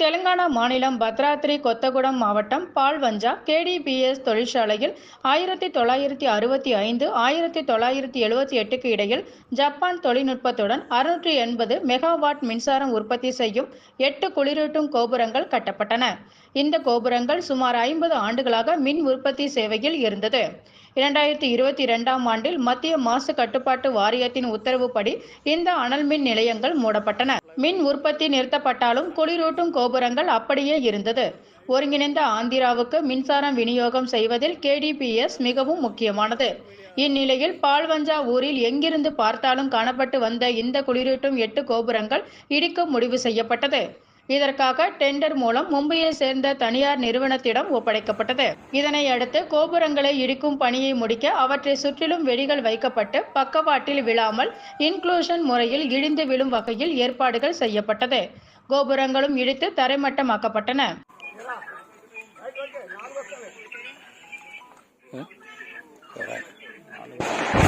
தெலுங்கானா மாநிலம் பத்ராத்ரி கொத்தகுடம் மாவட்டம் பால்வஞ்சா கேடிபிஎஸ் தொழிற்சாலையில் ஆயிரத்தி தொள்ளாயிரத்தி அறுபத்தி ஐந்து ஆயிரத்தி தொள்ளாயிரத்தி எழுபத்தி எட்டுக்கு இடையில் ஜப்பான் தொழில்நுட்பத்துடன் அறுநூற்றி எண்பது மெகாவாட் மின்சாரம் உற்பத்தி செய்யும் எட்டு குளிரூட்டும் கோபுரங்கள் கட்டப்பட்டன. இந்த கோபுரங்கள் சுமார் ஐம்பது ஆண்டுகளாக மின் உற்பத்தி சேவையில் இருந்தது. இரண்டாயிரத்தி இருபத்தி இரண்டாம் ஆண்டில் மத்திய மாசு கட்டுப்பாட்டு வாரியத்தின் உத்தரவுப்படி இந்த அனல் மின் நிலையங்கள் மூடப்பட்டன. மின் உற்பத்தி நிறுத்தப்பட்டாலும் குளிரூட்டும் கோபுரங்கள் அப்படியே இருந்தது. ஒருங்கிணைந்த ஆந்திராவுக்கு மின்சாரம் விநியோகம் செய்வதில் கேடிபிஎஸ் மிகவும் முக்கியமானது. இந்நிலையில் பால்வஞ்சா ஊரில் எங்கிருந்து பார்த்தாலும் காணப்பட்டு வந்த இந்த குளிரூட்டும் எட்டு கோபுரங்கள் இடிக்க முடிவு செய்யப்பட்டது. இதற்காக டெண்டர் மூலம் மும்பையை சேர்ந்த தனியார் நிறுவனத்திடம் ஒப்படைக்கப்பட்டது. இதனை அடுத்து கோபுரங்களை இடிக்கும் பணியை முடிக்க அவற்றை சுற்றிலும் வெடிகள் வைக்கப்பட்டு பக்கவாட்டில் விழாமல் இன்க்ளூஷன் முறையில் இடிந்து விழும் வகையில் ஏற்பாடுகள் செய்யப்பட்டது. கோபுரங்களும் இடித்து தரைமட்டமாக்கப்பட்டன. Correct.